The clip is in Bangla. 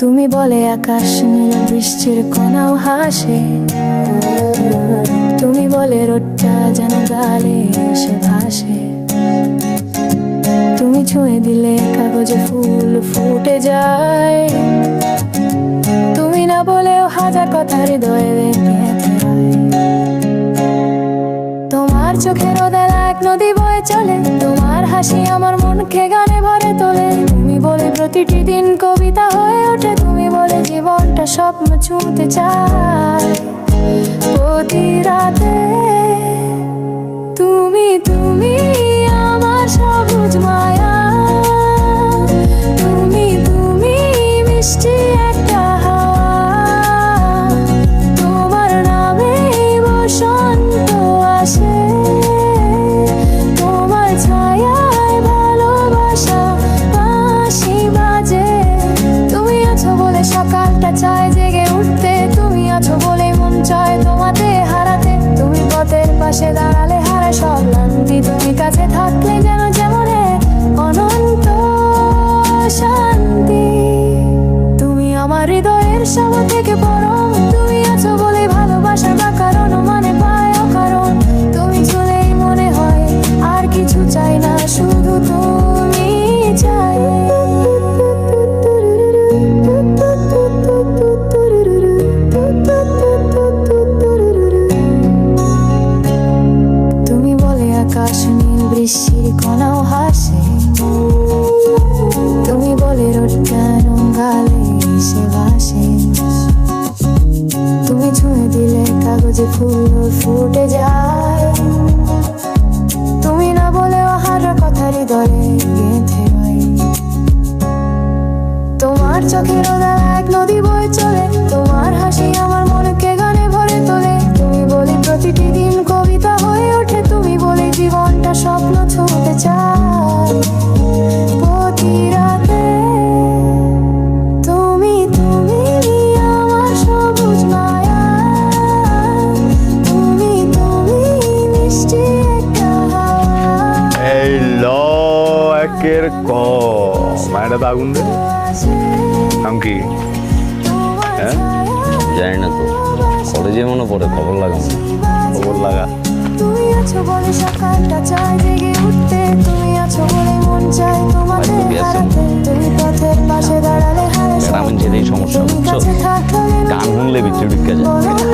তুমি বলে আকাশ নীল, বৃষ্টির কণাও হাসে। তুমি বলে রোদটা যেন গালে এসে ভাসে। তুমি ছুঁয়ে দিলে কাগজে ফুল ফুটে যায়। তুমি না বলেও হাজার কথা হৃদয়ে তোমার চোখের ওদালা এক নদী বয়ে চলে। তোমার হাসি আমার মনকে গানে ভরে তোলে। তুমি বলে প্রতিটি দিন কবিতা হয়ে স্বপ্ন ছুঁতে চাই। প্রতি রাতে তুমি তুমি সকালটা চায় জেগে উঠতে। তুমি আছো বলে মন চায় তোমাতে হারাতে। তুমি পথের পাশে দাঁড়ালে হারা সব লান্তি তুমি কাছে থাকলে যেন যেমন অনন্ত শান্তি। তুমি আমার হৃদয়ের সব থেকে বড় তুমি আছো বলে ভালোবাসার বৃষ্টির কণাও হাসে তুমি বলে রোদটা রঙালে সে ভাসে তুমি ছুঁয়ে দিলে কাগজে ফুল ফুটে যায়। তুমি না বলেও হাজার কথা হৃদয়ে গেঁথে তোমার চোখের এক নদী একের ক। মায়েরা তো আগুন দে নাম কি? হ্যাঁ? জানি না তো। কলেজে মনে পড়ে খবর লাগাম খবর লাগা। মন ছেলেই সমস্যা, বুঝছ? গান শুনলে যায়।